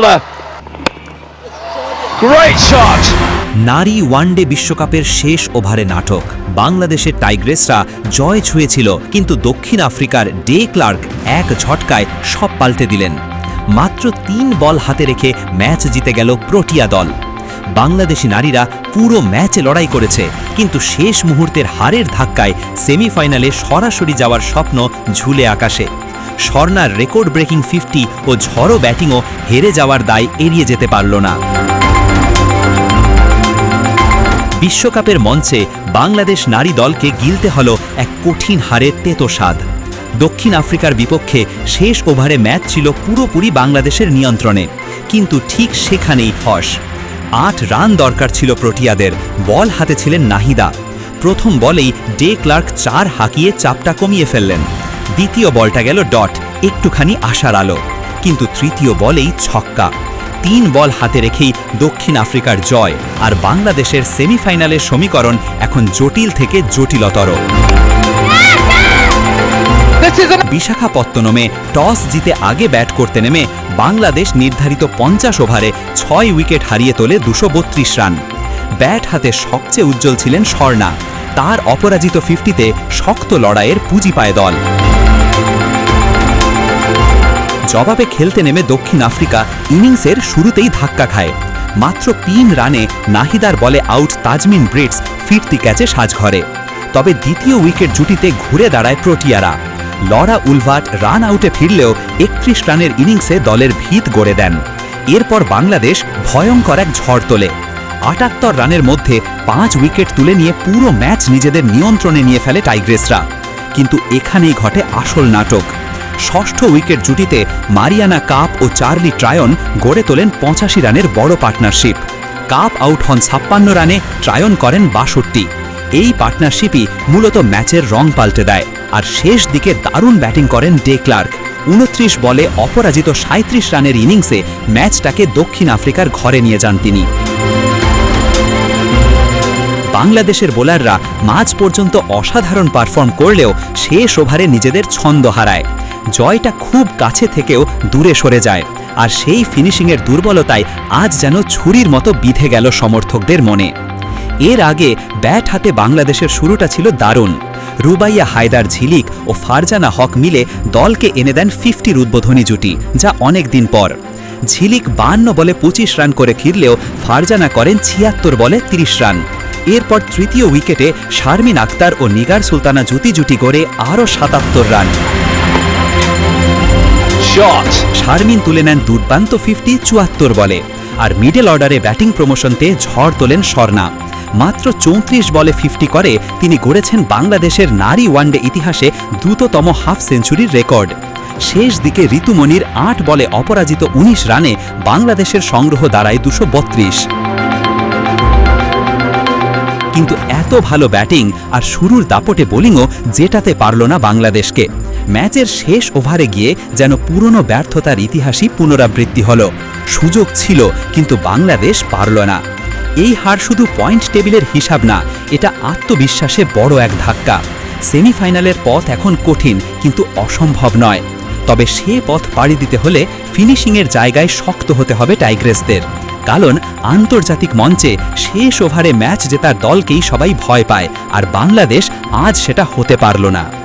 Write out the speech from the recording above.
shoulder. Great shot. নারী one day বিশ্বকাপের শেষ ওভারে নাটক বাংলাদেশের টাইগ্রেসরা জয় ছুঁয়েছিল, কিন্তু দক্ষিণ আফ্রিকার ডে ক্লার্ক এক ঝটকায় সব পাল্টে দিলেন মাত্র তিন বল হাতে রেখে ম্যাচ জিতে গেল প্রোটিয়া দল বাংলাদেশি নারীরা পুরো ম্যাচে লড়াই করেছে, কিন্তু শেষ মুহূর্তের হারের ধাক্কায় সেমিফাইনালে সরাসরি যাওয়ার স্বপ্ন ঝুলে আকাশে স্বর্ণার রেকর্ড ব্রেকিং ফিফটি ও ঝড়ো ব্যাটিংও হেরে যাওয়ার দায় এড়িয়ে যেতে পারল না। বিশ্বকাপের মঞ্চে বাংলাদেশ নারী দলকে গিলতে হল এক কঠিন হারে তেতো স্বাদ। দক্ষিণ আফ্রিকার বিপক্ষে শেষ ওভারে ম্যাচ ছিল পুরোপুরি বাংলাদেশের নিয়ন্ত্রণে, কিন্তু ঠিক সেখানেই ফস আট রান দরকার ছিল প্রোটিয়াদের, বল হাতে ছিলেন নাহিদা। প্রথম বলেই ডে ক্লার্ক চার হাঁকিয়ে চাপটা কমিয়ে ফেললেন। দ্বিতীয় বলটা গেল ডট, একটুখানি আশার আলো। কিন্তু তৃতীয় বলেই ছক্কা। তিন বল হাতে রেখেই দক্ষিণ আফ্রিকার জয়, আর বাংলাদেশের সেমিফাইনালের সমীকরণ এখন জটিল থেকে জটিলতর। বিশাখাপত্তনমে টস জিতে আগে ব্যাট করতে নেমে বাংলাদেশ নির্ধারিত পঞ্চাশ ওভারে ছয় উইকেট হারিয়ে তোলে দুশো বত্রিশ রান। ব্যাট হাতে সবচেয়ে উজ্জ্বল ছিলেন স্বর্ণা। তার অপরাজিত ফিফটিতে শক্ত লড়াইয়ের পুঁজি পায় দল। জবাবে খেলতে নেমে দক্ষিণ আফ্রিকা ইনিংসের শুরুতেই ধাক্কা খায়। মাত্র তিন রানে নাহিদার বলে আউট তাজমিন ব্রিটস ফিরতি ক্যাচে সাজঘরে। তবে দ্বিতীয় উইকেট জুটিতে ঘুরে দাঁড়ায় প্রোটিয়ারা। লরা উলভাট রান আউটে ফিরলেও একত্রিশ রানের ইনিংসে দলের ভিত গড়ে দেন। এরপর বাংলাদেশ ভয়ঙ্কর এক ঝড় তোলে। আটাত্তর রানের মধ্যে পাঁচ উইকেট তুলে নিয়ে পুরো ম্যাচ নিজেদের নিয়ন্ত্রণে নিয়ে ফেলে টাইগ্রেসরা। কিন্তু এখানেই ঘটে আসল নাটক। ষষ্ঠ উইকেট জুটিতে মারিয়ানা কাপ ও চার্লি ট্রায়ন গড়ে তোলেন পঁচাশি রানের বড় পার্টনারশিপ। কাপ আউট হন ছাপ্পান্ন রানে, ট্রায়ন করেন বাষট্টি। এই পার্টনারশিপই মূলত ম্যাচের রং পাল্টে দেয়। আর শেষ দিকে দারুণ ব্যাটিং করেন ডে ক্লার্ক। উনত্রিশ বলে অপরাজিত সাঁত্রিশ রানের ইনিংসে ম্যাচটাকে দক্ষিণ আফ্রিকার ঘরে নিয়ে যান তিনি। বাংলাদেশের বোলাররা মাঝ পর্যন্ত অসাধারণ পারফর্ম করলেও শেষ ওভারে নিজেদের ছন্দ হারায়। জয়টা খুব কাছে থেকেও দূরে সরে যায়। আর সেই ফিনিশিংয়ের দুর্বলতায় আজ যেন ছুরির মতো বিধে গেল সমর্থকদের মনে। এর আগে ব্যাট হাতে বাংলাদেশের শুরুটা ছিল দারুণ। রুবাইয়া হায়দার ঝিলিক ও ফারজানা হক মিলে দলকে এনে দেন ফিফটির উদ্বোধনী জুটি, যা অনেক দিন পর। ঝিলিক বান্ন বলে পঁচিশ রান করে ফিরলেও ফারজানা করেন ছিয়াত্তর বলে ৩০ রান। এরপর তৃতীয় উইকেটে শারমিন আক্তার ও নিগার সুলতানা জুতি জুটি গড়ে আরও সাতাত্তর রান। Shot. শারমিন তুলে নেন দুর্দান্ত ফিফটি চুয়াত্তর বলে। আর মিডল অর্ডারে ব্যাটিং প্রমোশনতে ঝড় তোলেন স্বর্ণা। মাত্র চৌত্রিশ বলে ফিফটি করে, তিনি গড়েছেন বাংলাদেশের নারী ওয়ানডে ইতিহাসে দ্রুততম হাফ সেঞ্চুরির রেকর্ড শেষ দিকে ঋতুমণির আট বলে অপরাজিত ১৯ রানে বাংলাদেশের সংগ্রহ দাঁড়ায় দুশো কিন্তু এত ভালো ব্যাটিং আর শুরুর দাপটে বোলিংও জেতাতে পারল না বাংলাদেশকে। ম্যাচের শেষ ওভারে গিয়ে যেন পুরনো ব্যর্থতার ইতিহাসই পুনরাবৃত্তি হল। সুযোগ ছিল, কিন্তু বাংলাদেশ পারল না। এই হার শুধু পয়েন্ট টেবিলের হিসাব না, এটা আত্মবিশ্বাসে বড় এক ধাক্কা। সেমিফাইনালের পথ এখন কঠিন, কিন্তু অসম্ভব নয়। তবে সে পথ পাড়ি দিতে হলে ফিনিশিংয়ের জায়গায় শক্ত হতে হবে টাইগ্রেসদের। কারণ আন্তর্জাতিক মঞ্চে শেষ ওভারে ম্যাচ জেতার দলকেই সবাই ভয় পায়, আর বাংলাদেশ আজ সেটা হতে পারল না।